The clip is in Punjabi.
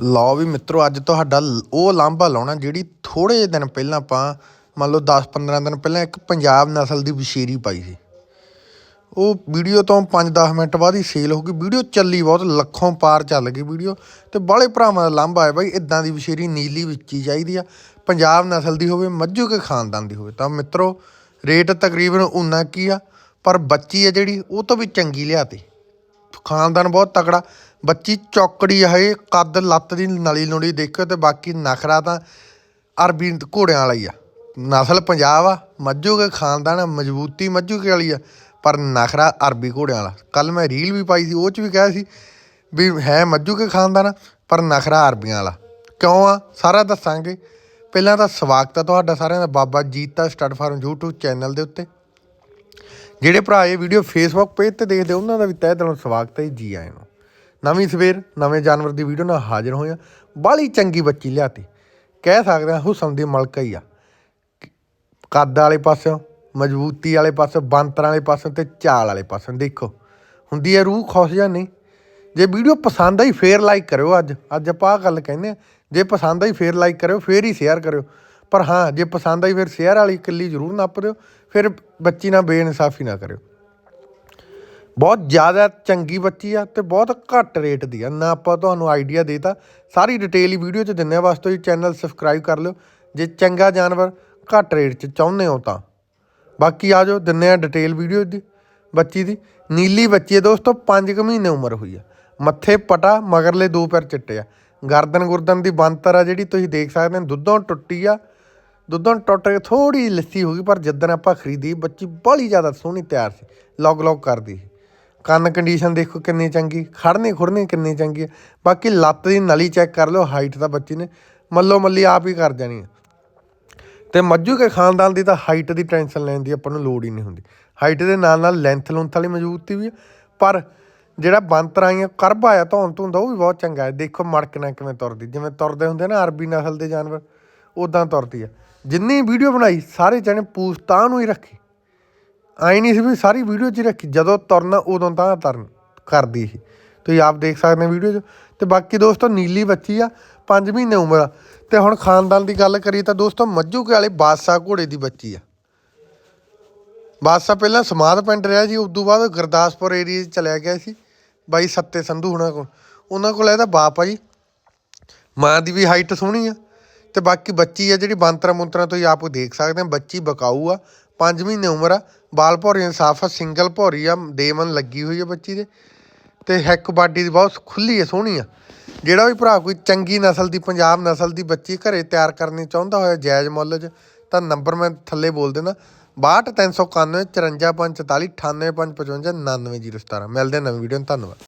ਲਓ ਵੀ ਮਿੱਤਰੋ, ਅੱਜ ਤੁਹਾਡਾ ਲ- ਉਹ ਲਾਂਭਾ ਲਾਉਣਾ ਜਿਹੜੀ ਥੋੜੇ ਜਿਹੇ ਦਿਨ ਪਹਿਲਾਂ ਆਪਾਂ, ਮੰਨ ਲਓ 10-15 ਦਿਨ ਪਹਿਲਾਂ ਇੱਕ ਪੰਜਾਬ ਨਸਲ ਦੀ ਵਿਸ਼ੇਰੀ ਪਾਈ ਸੀ। ਉਹ ਵੀਡੀਓ ਤੋਂ 5-10 ਮਿੰਟ ਬਾਅਦ ਹੀ ਸੇਲ ਹੋ ਗਈ। ਵੀਡੀਓ ਚੱਲੀ ਬਹੁਤ, ਲੱਖੋਂ ਪਾਰ ਚੱਲ ਗਈ ਵੀਡੀਓ। ਤੇ ਬਾਹਲੇ ਭਰਾਵਾਂ ਦਾ ਲਾਂਭਾ ਹੈ ਬਾਈ ਇਦਾਂ ਦੀ ਵਿਸ਼ੇਰੀ ਨੀਲੀ ਵਿੱਚ ਹੀ ਚਾਹੀਦੀ ਆ। ਪੰਜਾਬ ਨਸਲ ਦੀ ਹੋਵੇ, ਮੱਝੂ ਕੇ ਖਾਨਦਾਨ ਦੀ ਹੋਵੇ। ਤਾਂ ਮਿੱਤਰੋ, ਰੇਟ ਤਕਰੀਬਨ ਉਨਾ ਕੀ ਆ, ਪਰ ਬੱਚੀ ਆ ਜਿਹੜੀ, ਉਹ ਤੋਂ ਵੀ ਚੰਗੀ ਲਿਆਤੀ। ਖਾਨਦਾਨ ਬਹੁਤ ਤਕੜਾ। ਬੱਚੀ ਚੌਕੜੀ ਹੈ ਕੱਦ ਲੱਤ ਦੀ ਨਲੀ ਲੁੜੀ ਦੇਖੋ ਤੇ ਬਾਕੀ ਨਖਰਾ ਤਾਂ ਅਰਬੀ ਘੋੜਿਆਂ ਵਾਲਾ ਹੀ ਆ। ਨਸਲ ਪੰਜਾਬ ਆ ਮੱਝੂ ਕੇ ਖਾਨਦਾਨ ਮਜ਼ਬੂਤੀ ਮੱਝੂ ਕੇ ਵਾਲੀ ਆ ਪਰ ਨਖਰਾ ਅਰਬੀ ਘੋੜਿਆਂ ਵਾਲਾ। ਕੱਲ ਮੈਂ ਰੀਲ ਵੀ ਪਾਈ ਸੀ ਉਹ ਚ ਵੀ ਕਿਹਾ ਸੀ ਵੀ ਹੈ ਮੱਝੂ ਕੇ ਖਾਨਦਾਨ ਪਰ ਨਖਰਾ ਅਰਬੀਆਂ ਵਾਲਾ। ਕਿਉਂ ਆ? ਸਾਰਾ ਦੱਸਾਂਗੇ। ਪਹਿਲਾਂ ਤਾਂ ਸਵਾਗਤ ਹੈ ਤੁਹਾਡਾ ਸਾਰਿਆਂ ਦਾ Baba Jeeta stud farm YouTube channel ਦੇ ਉੱਤੇ। ਜਿਹੜੇ ਭਰਾ ਇਹ ਵੀਡੀਓ ਫੇਸਬੁੱਕ ਪੇਜ ਤੇ ਦੇਖਦੇ ਉਹਨਾਂ ਦਾ ਵੀ ਤਹਿ ਦਿਲੋਂ ਸਵਾਗਤ ਹੈ ਜੀ, ਜੀ ਆਇਆਂ ਨੂੰ। ਨਵੀਂ ਸਵੇਰ, ਨਵੇਂ ਜਾਨਵਰ ਦੀ ਵੀਡੀਓ ਨਾਲ ਹਾਜ਼ਰ ਹੋਇਆ ਬਾਲੀ ਚੰਗੀ ਬੱਚੀ ਲਿਆਤੀ। ਕਹਿ ਸਕਦੇ ਹਾਂ ਹੁਸਨ ਦੀ ਮਲਕਾ ਹੀ ਆ। ਕੱਦ ਵਾਲੇ ਪਾਸਿਓਂ, ਮਜ਼ਬੂਤੀ ਵਾਲੇ ਪਾਸੇ ਬੰਤਰਾਂ ਵਾਲੇ ਪਾਸੇ ਤੇ ਚਾਲ ਵਾਲੇ ਪਾਸੇ ਦੇਖੋ। ਹੁੰਦੀ ਹੈ ਰੂਹ ਖੁਸ਼ ਜਾਂ ਨਹੀਂ? ਜੇ ਵੀਡੀਓ ਪਸੰਦ ਆਈ ਫੇਰ ਲਾਈਕ ਕਰਿਓ ਅੱਜ। ਅੱਜ ਆਪਾਂ ਆਹ ਗੱਲ ਕਹਿੰਦੇ ਆ ਜੇ ਪਸੰਦ ਆਈ ਫੇਰ ਲਾਈਕ ਕਰਿਓ, ਫੇਰ ਹੀ ਸ਼ੇਅਰ ਕਰਿਓ। ਪਰ ਹਾਂ, ਜੇ ਪਸੰਦ ਆਈ ਫਿਰ ਸ਼ੇਅਰ ਵਾਲੀ ਇਕੱਲੀ ਜ਼ਰੂਰ ਨੱਪ ਦਿਓ। ਫਿਰ ਬੱਚੀ ਨਾਲ ਬੇਇਨਸਾਫੀ ਨਾ ਕਰਿਓ। ਬਹੁਤ ਜ਼ਿਆਦਾ ਚੰਗੀ ਬੱਚੀ ਆ ਤੇ ਬਹੁਤ ਘੱਟ ਰੇਟ ਦੀ ਆ। ਨਾ ਆਪਾਂ ਤੁਹਾਨੂੰ ਆਈਡੀਆ ਦੇਤਾ ਸਾਰੀ ਡਿਟੇਲ ਹੀ ਵੀਡੀਓ 'ਚ ਦਿੰਨੇ ਆ। ਬਸ ਤੁਸੀਂ ਚੈਨਲ ਸਬਸਕ੍ਰਾਈਬ ਕਰ ਲਿਓ। ਜੇ ਚੰਗਾ ਜਾਨਵਰ ਘੱਟ ਰੇਟ 'ਚ ਚਾਹੁੰਦੇ ਹੋ ਤਾਂ। ਬਾਕੀ ਆ ਜਾਓ, ਦਿੰਨੇ ਆ ਡਿਟੇਲ ਵੀਡੀਓ ਦੀ, ਬੱਚੀ ਦੀ। ਨੀਲੀ ਬੱਚੀ ਹੈ ਦੋਸਤੋ 5 ਕੁ ਮਹੀਨੇ ਉਮਰ ਹੋਈ ਆ। ਮੱਥੇ ਪਟਾ, ਮਗਰਲੇ ਦੋ ਪੈਰ ਚਿੱਟੇ ਆ। ਗਰਦਨ ਗੁਰਦਨ ਦੀ ਬੰਤਰ ਆ ਜਿਹੜੀ ਤੁਸੀਂ ਦੇਖ ਸਕਦੇ ਹੋ, ਦੁੱਧੋਂ ਟੁੱਟੀ ਆ। ਦੁੱਧੋਂ ਟੁੱਟ ਕੇ ਥੋੜੀ ਲੱਸੀ ਹੋ ਗਈ, ਪਰ ਜਦੋਂ ਆਪਾਂ ਖਰੀਦੀ, ਬੱਚੀ ਬੜੀ ਜ਼ਿਆਦਾ ਸੋਹਣੀ ਤਿਆਰ ਸੀ। ਲੌਗ ਲੌਗ ਕਰਦੀ ਸੀ। ਕੰਨ ਕੰਡੀਸ਼ਨ ਦੇਖੋ ਕਿੰਨੀ ਚੰਗੀ ਖੜਨੇ ਖੁਰਨੇ ਕਿੰਨੀ ਚੰਗੀ ਹੈ। ਬਾਕੀ ਲੱਤ ਦੀ ਨਲੀ ਚੈੱਕ ਕਰ ਲਿਓ ਹਾਈਟ ਤਾਂ ਬੱਚੀ ਨੇ, ਮੱਲੋ ਮੱਲੀ ਆਪ ਹੀ ਕਰ ਜਾਣੀ ਹੈ। ਤੇ ਮੱਝੂ ਕੇ ਖਾਨਦਾਨ ਦੀ ਤਾਂ ਹਾਈਟ ਦੀ ਟੈਨਸ਼ਨ ਲੈਣ ਦੀ ਆਪਾਂ ਨੂੰ ਲੋੜ ਹੀ ਨਹੀਂ ਹੁੰਦੀ। ਹਾਈਟ ਦੇ ਨਾਲ ਨਾਲ ਲੈਂਥ ਲੁੰਥ ਵਾਲੀ ਮਜ਼ਬੂਤੀ ਵੀ ਹੈ। ਪਰ ਜਿਹੜਾ ਬੰਤਰ ਆਈਆਂ, ਕਰਬ ਆਇਆ, ਧੌਣ ਧੁੰਦਾ, ਉਹ ਵੀ ਬਹੁਤ ਚੰਗਾ ਹੈ। ਦੇਖੋ ਮੜਕ ਨਾਲ ਕਿਵੇਂ ਤੁਰਦੀ, ਜਿਵੇਂ ਤੁਰਦੇ ਹੁੰਦੇ ਨਾ ਅਰਬੀ ਨਸਲ ਦੇ ਜਾਨਵਰ ਉਦਾਂ ਤੁਰਦੀ ਆ ਜਿੰਨੀ ਵੀਡੀਓ ਬਣਾਈ, ਸਾਰੇ ਜਣੇ ਪੂਛ ਤਾਂ ਨੂੰ ਹੀ ਰੱਖੀ। ਆਈ ਨਹੀਂ ਸੀ ਵੀ ਸਾਰੀ ਵੀਡੀਓ 'ਚ ਰੱਖੀ, ਜਦੋਂ ਤੁਰਨਾ, ਉਦੋਂ ਤਾਂ ਤਰਨ ਕਰਦੀ ਸੀ। ਤੁਸੀਂ ਆਪ ਦੇਖ ਸਕਦੇ ਹੋ ਵੀਡੀਓ 'ਚ। ਤੇ ਬਾਕੀ ਦੋਸਤੋ, ਨੀਲੀ ਬੱਚੀ ਆ 5 ਮਹੀਨੇ ਉਮਰ ਆ। ਤੇ ਹੁਣ ਖਾਨਦਾਨ ਦੀ ਗੱਲ ਕਰੀ ਤਾਂ ਦੋਸਤੋ, ਮੱਝੂ ਕੇ ਵਾਲੇ ਬਾਦਸ਼ਾਹ ਘੋੜੇ ਦੀ ਬੱਚੀ ਆ। ਬਾਦਸ਼ਾਹ ਪਹਿਲਾਂ ਸਮਾਦ ਪਿੰਡ ਰਿਹਾ ਜੀ ਉਸ ਤੋਂ ਬਾਅਦ ਗੁਰਦਾਸਪੁਰ ਏਰੀਆ 'ਚ ਚਲਿਆ ਗਿਆ ਸੀ, ਬਾਈ ਸੱਤੇ ਸੰਧੂ ਹੁਣਾਂ ਕੋਲ। ਉਹਨਾਂ ਕੋਲ ਇਹਦਾ ਬਾਪ ਆ ਜੀ। ਮਾਂ ਦੀ ਵੀ ਹਾਈਟ ਸੋਹਣੀ ਆ। ਤੇ ਬਾਕੀ ਬੱਚੀ ਆ ਜਿਹੜੀ ਬਾਂਤਰਾ ਮੁੰਤਰਾ ਤੁਸੀਂ ਆਪ ਦੇਖ ਸਕਦੇ ਆ ਬੱਚੀ ਬਕਾਊ ਆ 5 ਮਹੀਨੇ ਉਮਰ ਆ। ਬਾਲ ਭੌਰੀਆਂ ਸਾਫ਼ ਆ, ਸਿੰਗਲ ਭੌਰੀ ਆ ਦੇਮਨ ਲੱਗੀ ਹੋਈ ਆ ਬੱਚੀ ਦੇ। ਤੇ ਹੈਕ ਬਾਡੀ ਦੀ ਬਹੁਤ ਖੁੱਲੀ ਆ, ਸੋਹਣੀ ਆ। ਜਿਹੜਾ ਵੀ ਭਰਾ ਕੋਈ ਚੰਗੀ ਨਸਲ ਦੀ, ਪੰਜਾਬ ਨਸਲ ਦੀ ਬੱਚੀ ਘਰੇ ਤਿਆਰ ਕਰਨੀ ਚਾਹੁੰਦਾ ਹੋਇਆ ਜਾਇਜ਼ ਮੁੱਲ 'ਚ, ਤਾਂ ਨੰਬਰ ਮੈਂ ਥੱਲੇ ਬੋਲ ਦੇਣਾ 62 391 54 544 98 555 99 017 ਮਿਲਦੇ ਆ ਨਵੀਂ ਵੀਡੀਓ ਨੂੰ ਧੰਨਵਾਦ।